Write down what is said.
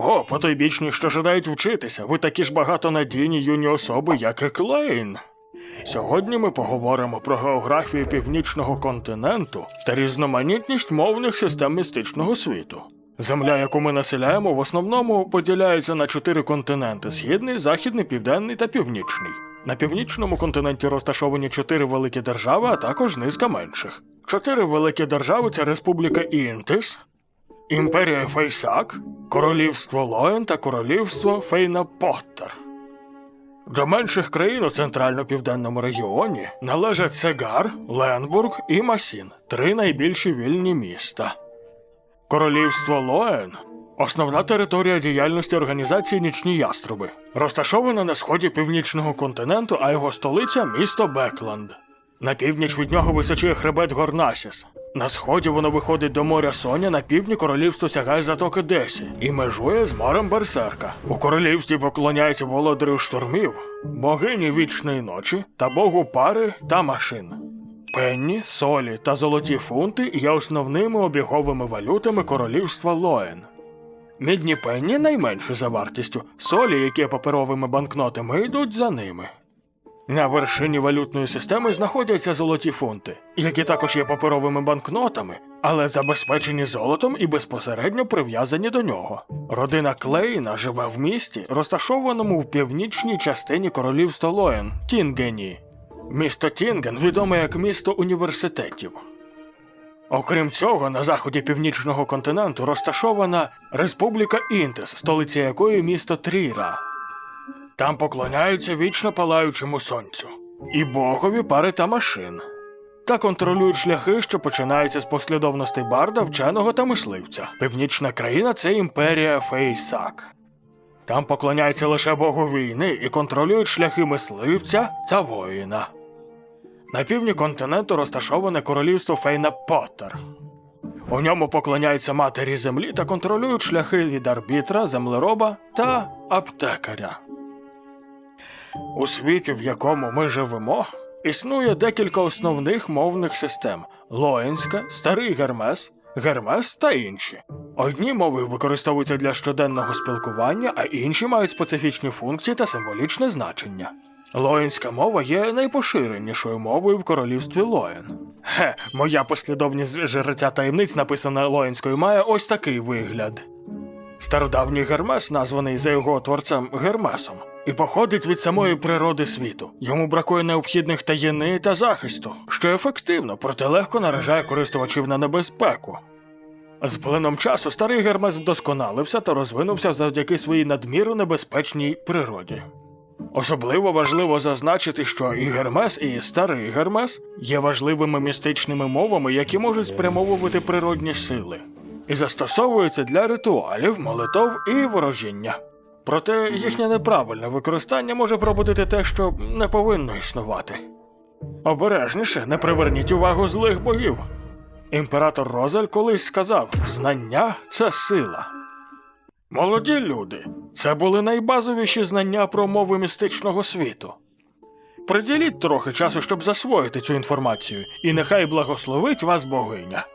О, потойбічні, що жадають вчитися. Ви такі ж багатонадійні юні особи, як і Клейн. Сьогодні ми поговоримо про географію північного континенту та різноманітність мовних систем містичного світу. Земля, яку ми населяємо, в основному поділяється на чотири континенти: східний, західний, південний та північний. На північному континенті розташовані чотири великі держави, а також низка менших. Чотири великі держави це Республіка Інтис, Імперія Фейсак, Королівство Лоен та Королівство Фейна Поттер. До менших країн у центрально-південному регіоні належать Сегар, Ленбург і Масін три найбільші вільні міста. Королівство Лоен основна територія діяльності організації Нічні Яструби, розташована на сході північного континенту, а його столиця місто Бекланд. На північ від нього височує хребет Горнасіс. На сході воно виходить до моря Соня, на півдні королівство сягає затоки Десі і межує з морем Берсерка. У королівстві поклоняється володарю штормів, богині вічної ночі та богу пари та машин. Пенні, солі та золоті фунти є основними обіговими валютами королівства Лоен. Мідні пенні найменші за вартістю, солі, які є паперовими банкнотами, йдуть за ними. На вершині валютної системи знаходяться золоті фунти, які також є паперовими банкнотами, але забезпечені золотом і безпосередньо прив'язані до нього. Родина Клейна живе в місті, розташованому в північній частині королівства Лоен Тінгені. Місто Тінген відоме як місто університетів. Окрім цього, на заході північного континенту розташована Республіка Інтес, столиця якої місто Тріра. Там поклоняються вічно палаючому сонцю, і богові пари та машин. Та контролюють шляхи, що починаються з послідовностей барда, вченого та мисливця. Північна країна це імперія Фейсак. Там поклоняються лише богу війни і контролюють шляхи мисливця та воїна. На півдні континенту розташоване королівство Фейна Поттер. У ньому поклоняються матері землі та контролюють шляхи від арбітра, землероба та аптекаря. У світі, в якому ми живемо, існує декілька основних мовних систем: Лоїнська, Старий Гермес, Гермес та інші. Одні мови використовуються для щоденного спілкування, а інші мають специфічні функції та символічне значення. Лоїнська мова є найпоширенішою мовою в королівстві Лоїн. Хе, моя послідовність жреця таємниць, написана лоїнською, має ось такий вигляд. Стародавній Гермес, названий за його творцем Гермесом, і походить від самої природи світу. Йому бракує необхідних таєни та захисту, що ефективно, проте легко наражає користувачів на небезпеку. З плином часу старий Гермес вдосконалився та розвинувся завдяки своїй надміру небезпечній природі. Особливо важливо зазначити, що і Гермес, і старий Гермес є важливими містичними мовами, які можуть спрямовувати природні сили, і застосовуються для ритуалів, молитов і ворожіння. Проте їхнє неправильне використання може пробудити те, що не повинно існувати. Обережніше не приверніть увагу злих богів. Імператор Розаль колись сказав: знання це сила. Молоді люди, це були найбазовіші знання про мови містичного світу. Приділіть трохи часу, щоб засвоїти цю інформацію, і нехай благословить вас богиня.